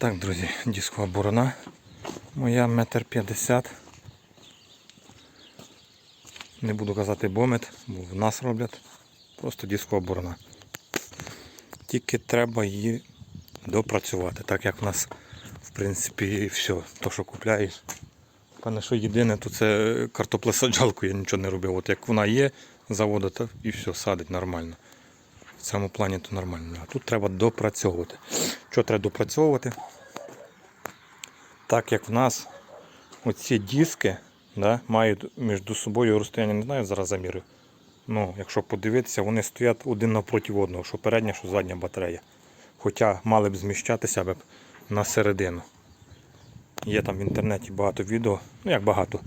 Так, друзі, дискова борона. Моя метр п'ятдесят. Не буду казати бомет, бо в нас роблять. Просто дискова борона. Тільки треба її допрацювати, так як в нас, в принципі, все, то, що купляєш. Пане, що єдине, то це картоплесаджалку я нічого не робив. От як вона є, заводу, то і все, садить нормально. В цьому плані то нормально. А тут треба допрацьовувати. Що треба допрацьовувати? Так як в нас оці диски да, мають між собою розстояння, не знаю, зараз замірю. Ну, якщо подивитися, вони стоять один напроти одного, що передня, що задня батарея. Хоча мали б зміщатися б на середину. Є там в інтернеті багато відео, ну як багато.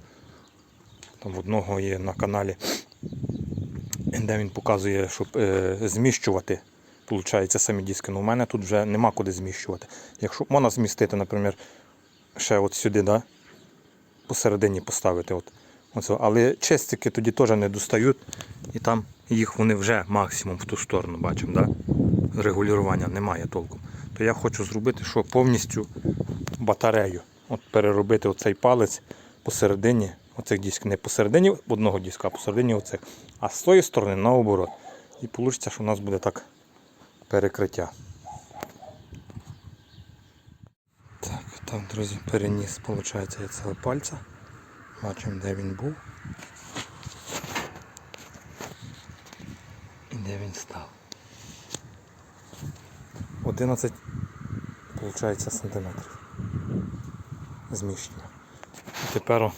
Там в одного є на каналі, де він показує, щоб е, зміщувати Получається самі диски. Ну, у мене тут вже нема куди зміщувати. Якщо можна змістити, наприклад, ще от сюди, да? посередині поставити. От, оце. Але чистики тоді теж не достають, і там їх вони вже максимум в ту сторону бачимо. Да? Регулювання немає толком. То я хочу зробити, що повністю батарею. От переробити оцей палець посередині оцих дисків. Не посередині одного диска, а посередині оцих. А з тої сторони наоборот. І вийде, що у нас буде так перекриття. Так, так, друзі, переніс, виходить, я цього пальця. Бачимо, де він був. І де він став. 11, виходить, сантиметрів. Зміщення. І тепер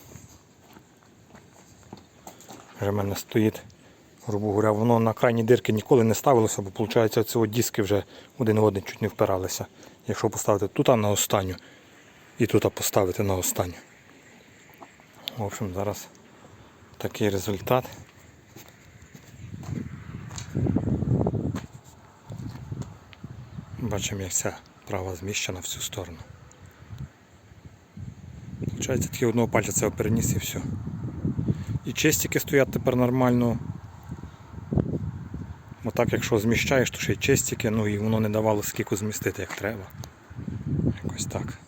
о, вже в мене стоїть, грубо говоря, воно на крайні дирки ніколи не ставилося, бо виходить, ці диски вже один в один чуть не впиралися. Якщо поставити тут на останню і тут поставити на останню. В общем, зараз такий результат. Бачимо, як ця права зміщена в цю сторону. Получається, тільки одного пальця це переніс і все. І честики стоять тепер нормально. Отак, якщо зміщаєш, то ще й честики, ну і воно не давало скільки змістити, як треба. Якось так.